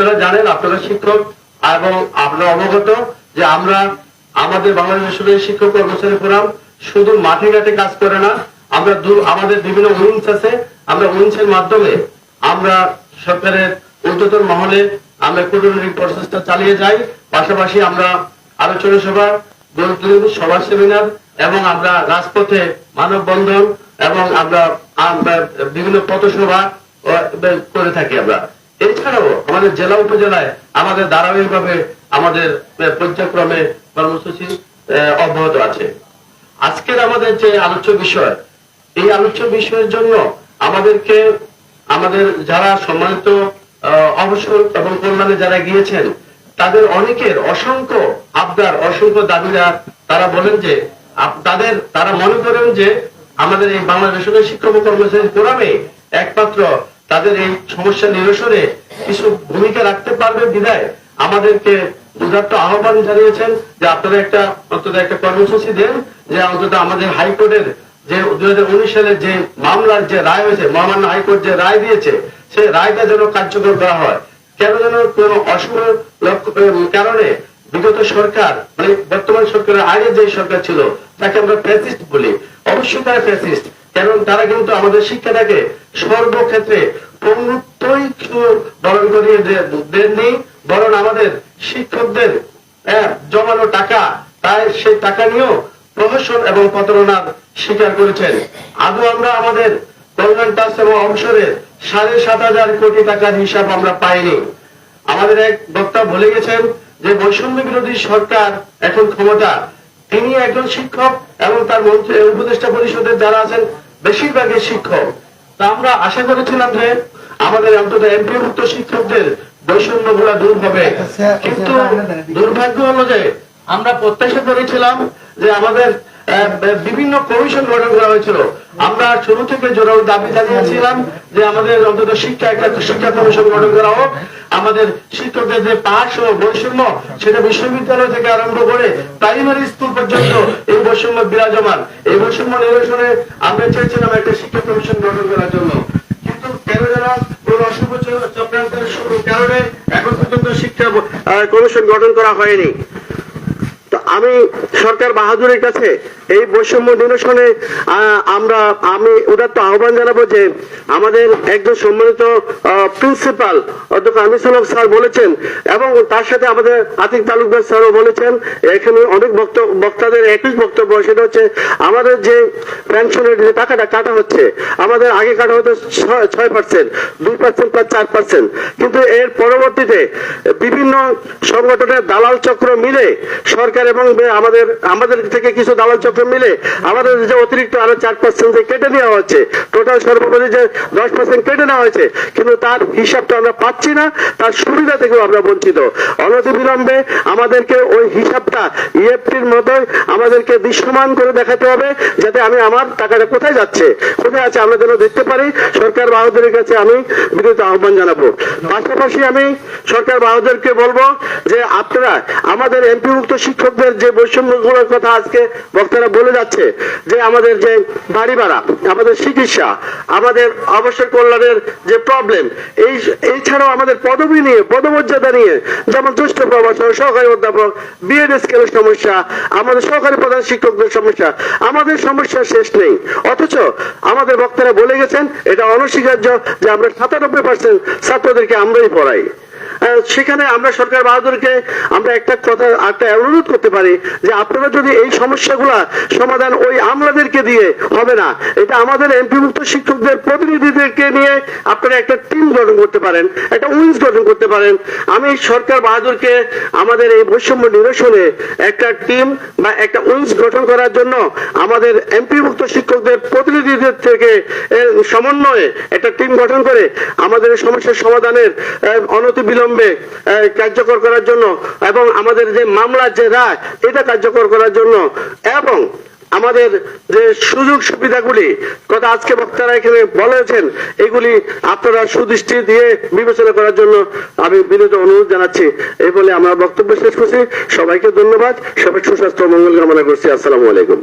আপনারা জানেন, আপনারা শিক্ষক এবং আপনারা অবগত যে আমরা আমাদের বাংলাদেশ শিক্ষক কর্মচারী ফোরাম শুধু মাঠে ঘাটে কাজ করে না, আমরা আমাদের বিভিন্ন উইংস আছে, আমরা উইংসের মাধ্যমে আমরা সরকারের ঊর্ধ্বতন মহলে আমরা কুটনৈতিক প্রচেষ্টা চালিয়ে যাই, পাশাপাশি আমরা আলোচনা সভা বৈঠক সভা সেমিনার এবং আমরা রাজপথে মানববন্ধন এবং আমরা বিভিন্ন পথসভা করে থাকি আমরা। এছাড়াও আমাদের জেলা উপজেলায় আমাদের ধারাবাহিকভাবে আমাদের পর্যায়ক্রমে কর্মসূচি অব্যাহত আছে। আজকের আমাদের যে আলোচ্য বিষয়, এই আলোচ্য বিষয়ের জন্য আমাদেরকে, আমাদের যারা সম্মানিত অবসর এবং কল্যাণে যারা গিয়েছেন, তাদের অনেকের অসংখ্য আবদার, অসংখ্য দাবিরা তারা বলেন যে তাদের, তারা মনে করেন যে, আমাদের এই বাংলাদেশের শিক্ষক কর্মচারী ফোরামে একমাত্র তাদের এই সমস্যা নিরসনে কিছু ভূমিকা রাখতে পারবে বিধায় আমাদেরকে উদার্ত আহ্বান জানিয়েছেন যে আপনারা একটা অন্তত একটা কর্মসূচি দেন যে অন্তত আমাদের হাইকোর্টের যে দুই সালে যে মামলার যে রায় হয়েছে, মহামান্য হাইকোর্ট যে রায় দিয়েছে, সেই রায়টা যেন কার্যকর করা হয়। কেন যেন কোন অশুভ লক্ষ্য কারণে বিগত সরকার মানে বর্তমান সরকারের আগে যে সরকার ছিল, তাকে আমরা ফ্যাসিস্ট বলি। অবশ্যই তারা ফ্যাসিস্ট কারণ তারা কিন্তু আমাদের শিক্ষাটাকে সর্বক্ষেত্রে পঙ্গুত্বই বরণ করিয়ে দেননি বরং আমাদের শিক্ষকদের হ্যাঁ, জমানো টাকা তাই সেই টাকা নিয়েও প্রহসন এবং প্রতারণার স্বীকার করেছেন। আদৌ আমরা আমাদের কল্যাণ ট্রাস্ট এবং অবসরের সাড়ে সাত হাজার কোটি টাকার হিসাব আমরা পাইনি। আমাদের এক বক্তা বলে গেছেন যে বৈষম্য বিরোধী সরকার এখন ক্ষমতা। তিনি একজন শিক্ষক এবং তার মন্ত্রী উপদেষ্টা পরিষদের যারা আছেন বেশিরভাগই শিক্ষক তা আমরা আশা করেছিলাম যে আমাদের অন্তত এমপি মুক্ত শিক্ষকদের বৈষম্যগুলা দূর হবে কিন্তু দুর্ভাগ্য হলো যে আমরা প্রত্যাশা করেছিলাম যে আমাদের বিভিন্ন কমিশন গঠন করা হয়েছিল। আমরা শুরু থেকে জোরাল দাবি জানিয়েছিলাম যে আমাদের অন্তত শিক্ষা একটা শিক্ষা কমিশন গঠন করা হোক। আমাদের শিক্ষকদের যে পাশ ও বৈষম্য, সেটা বিশ্ববিদ্যালয় থেকে আরম্ভ করে প্রাইমারি স্কুল পর্যন্ত এই বৈষম্য বিরাজমান। এই বৈষম্য নিরসনে আমরা চেয়েছিলাম একটা শিক্ষা কমিশন গঠন করার জন্য। কেন যেন অশুভ চক্রান্তের শুরুর কারণে এখন পর্যন্ত শিক্ষা কমিশন গঠন করা হয়নি। আমি সরকার বাহাদুরের কাছে এই বৈষম্য নিরসনে আমরা, আমি উদাত্ত আহ্বান জানাব যে আমাদের একজন সম্মানিত প্রিন্সিপাল অধ্যক্ষ আনিসুল স্যার বলেছেন এবং তার সাথে আমাদের আতিক তালুকদার স্যারও বলেছেন। এখানে অনেক বক্তাদের একই বক্তব্য, সেটা হচ্ছে আমাদের যে পেনশনের যে টাকাটা কাটা হচ্ছে, আমাদের আগে কাটা হতো ছয়- পার্সেন্ট দুই পার্সেন্ট প্লাস চার পার্সেন্ট কিন্তু এর পরবর্তীতে বিভিন্ন সংগঠনের দালাল চক্র মিলে সরকার এবং বে- আমাদের আমাদের থেকে কিছু দালাল চক্র মিলে আমাদের যে অতিরিক্ত আরও চার পার্সেন্ট কেটে নেওয়া হচ্ছে টোটাল সর্বোপরি যে দশ পার্সেন্ট কেটে নেওয়া হয়েছে, কিন্তু তার হিসাবটা আমরা পাচ্ছি না, তার সুবিধা থেকেও আমরা বঞ্চিত। অনতি বিলম্বে আমাদেরকে ওই হিসাবটা ইএফটির মতোই আমাদেরকে দৃশ্যমান করে দেখাতে হবে, যাতে আমি আমার টাকাটা কোথায় যাচ্ছে, কোথায় আছে আমরা যেন দেখতে পারি। সরকার বাহাদুরের কাছে আমি বিদ্যুৎ আহ্বান জানাব। পাশাপাশি আমি সরকার বাহাদুরকে বলব যে আপনারা আমাদের এমপি মুক্ত শিক্ষকদের যে বৈষম্যগুলোর কথা আজকে বক্তারা বলে যাচ্ছে, যে আমাদের যে বাড়ি ভাড়া, আমাদের চিকিৎসা, আমাদের অবসর কল্যাণের যে প্রবলেম এই এছাড়াও আমাদের পদবি নিয়ে, পদমর্যাদা নিয়ে যেমন জ্যেষ্ঠ প্রভাষক সহকারী অধ্যাপক বিএড স্কেলের সমস্যা, আমাদের সহকারী প্রধান শিক্ষকদের সমস্যা, আমাদের সমস্যা শেষ নেই। অথচ আমাদের বক্তারা বলে গেছেন, এটা অনস্বীকার্য যে আমরা সাতানব্বই পার্সেন্ট ছাত্রদেরকে আমরাই পড়াই। সেখানে আমরা সরকার বাহাদুরকে আমরা একটা কথা, একটা অনুরোধ করতে পারি যে আপনারা যদি এই সমস্যাগুলা সমাধান ওই আমলাদেরকে দিয়ে হবে না, এটা আমাদের এমপি মুক্ত শিক্ষকদের প্রতিনিধিদেরকে নিয়ে আপনারা একটা টিম গঠন করতে পারেন, একটা উইংস গঠন করতে পারেন। আমি সরকার বাহাদুরকে আমাদের এই বৈষম্য নিরসনে একটা টিম বা একটা উইংস গঠন করার জন্য আমাদের এমপি মুক্ত শিক্ষকদের প্রতিনিধিদের থেকে সমন্বয়ে একটা টিম গঠন করে আমাদের সমস্যার সমাধানের অনতি বিলম্বে আহ, কার্যকর করার জন্য এবং আমাদের যে মামলার যে রায় এটা কার্যকর করার জন্য এবং আমাদের যে সুযোগ সুবিধাগুলি কথা আজকে বক্তারা এখানে বলেছেন এগুলি আপনারা সুদৃষ্টি দিয়ে বিবেচনা করার জন্য আমি বিনীত অনুরোধ জানাচ্ছি। এই বলে আমরা বক্তব্য শেষ করছি। সবাইকে ধন্যবাদ। সবাই সুস্বাস্থ্য মঙ্গল কামনা করছি। আসসালামু আলাইকুম।